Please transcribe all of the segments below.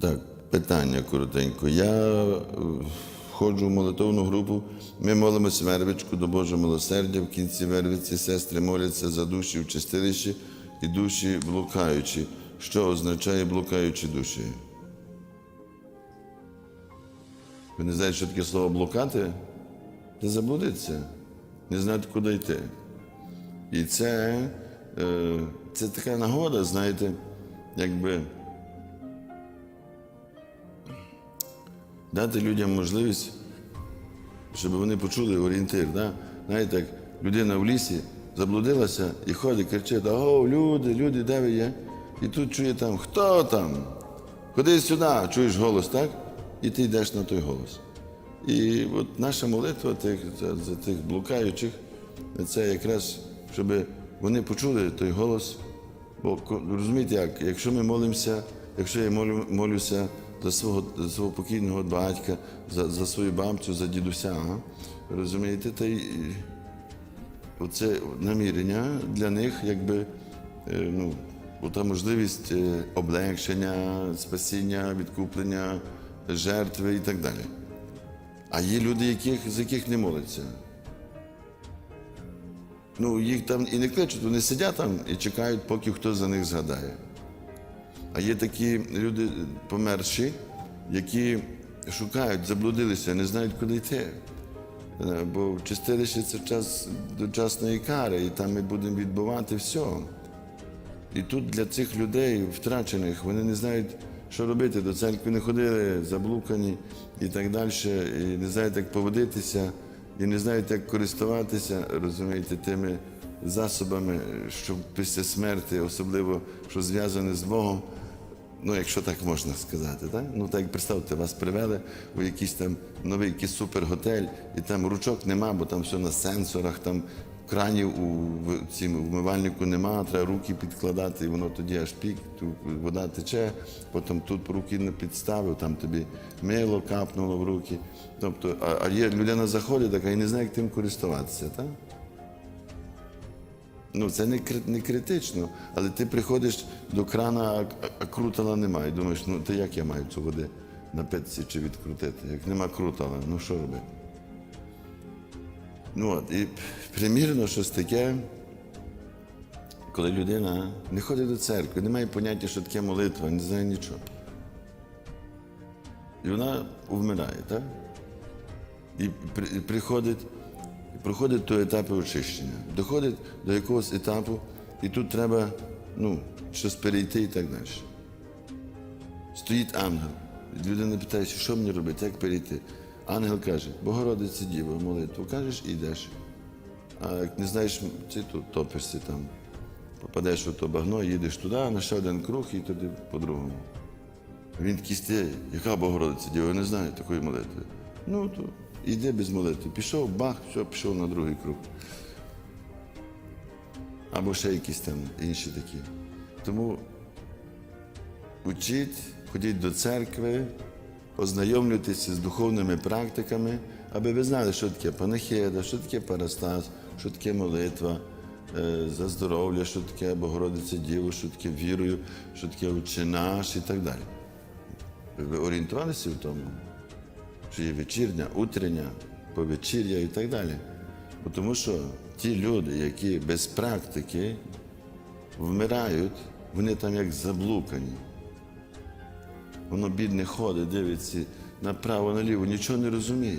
Так, питання коротенько. Я е, входжу в молитовну групу. Ми молимося вервичку до Божого милосердя. В кінці вервиці сестри моляться за душі в чистилищі і душі блукаючі. Що означає блукаючі душі? Ви не знаєте, що таке слово блукати? Не заблудитися, не знати, куди йти. І це, е, це така нагода, знаєте, якби. Дати людям можливість, щоб вони почули орієнтир. Да? Знаєте, як людина в лісі заблудилася і ходить, кричить, о, люди, люди, де ви є? І тут чує там, хто там? Ходи сюди, чуєш голос, так? І ти йдеш на той голос. І от наша молитва тих, за тих блукаючих, це якраз, щоб вони почули той голос. Бо розумієте, як, якщо ми молимося, якщо я молю, молюся за свого, свого покійного батька, за, за свою бабцю, за дідуся, ага, розумієте, та й оце намірення для них, якби е, ну, та можливість е, облегшення, спасіння, відкуплення, жертви і так далі. А є люди, яких, з яких не моляться. Ну, їх там і не кличуть, вони сидять там і чекають, поки хтось за них згадає. А є такі люди померші, які шукають, заблудилися, не знають, куди йти. Е, Бо в чистилище це час дочасної кари, і там ми будемо відбувати все. І тут для цих людей, втрачених, вони не знають, що робити. До церкви не ходили, заблукані і так далі, і не знають, як поводитися, і не знають, як користуватися, розумієте, тими засобами, що після смерті, особливо що зв'язане з Богом. Ну, якщо так можна сказати, так? Ну так представте, вас привели у якийсь там новий якийсь суперготель, і там ручок нема, бо там все на сенсорах, там кранів у цім вмивальнику нема, треба руки підкладати, і воно тоді аж пік, тут вода тече, потім тут руки не підставив, там тобі мило капнуло в руки. Тобто, а, а є людина заходить така і не знає, як тим користуватися, так? Ну, це не, не критично, але ти приходиш до крана, а, крутала немає. Думаєш, ну то як я маю цю води напитися чи відкрутити? Як нема крутала, ну що робити? Ну от, і примірно щось таке, коли людина не ходить до церкви, не має поняття, що таке молитва, не знає нічого. І вона вмирає, так? І при- і приходить, проходить до етапу очищення, доходить до якогось етапу, і тут треба ну, щось перейти і так далі. Стоїть ангел. Людина питає, що мені робити, як перейти. Ангел каже, Богородице Діво, молитву кажеш і йдеш. А як не знаєш, ти тут топишся там, попадеш у то багно, їдеш туди, на ще один круг і туди по-другому. Він такий яка Богородиця Діва, я не знаю такої молитви. Ну, то йди без молитви. Пішов, бах, все, пішов на другий круг. Або ще якісь там інші такі. Тому учіть, ходіть до церкви, ознайомлюйтеся з духовними практиками, аби ви знали, що таке панахида, що таке парастас, що таке молитва е, за здоров'я, що таке Богородиця Діво, що таке вірою, що таке Отче наш і так далі. Ви орієнтувалися в тому, що є вечірня, утрення, повечір'я і так далі. Тому що ті люди, які без практики вмирають, вони там як заблукані. Воно бідне ходить, дивиться направо, наліво, нічого не розуміє.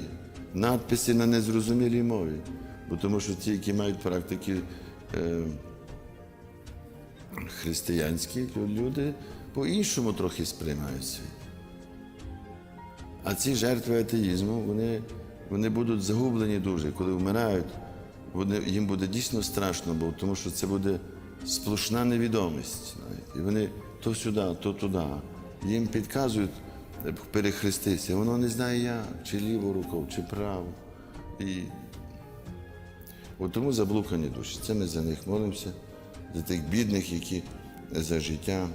Надписи на незрозумілій мові. Бо тому що ті, які мають практики е, християнські лю- люди, по-іншому трохи сприймають світ. А ці жертви атеїзму, вони, вони будуть загублені дуже, коли вмирають, вони, їм буде дійсно страшно, бо тому що це буде сплошна невідомість. знаєте. І вони то сюди, то туди. Їм підказують е, перехрестися. Воно не знає як, чи ліву руку, чи праву. І от тому заблукані душі. Це ми за них молимося, за тих бідних, які за життя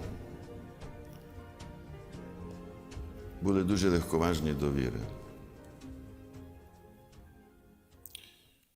були дуже легковажні до віри.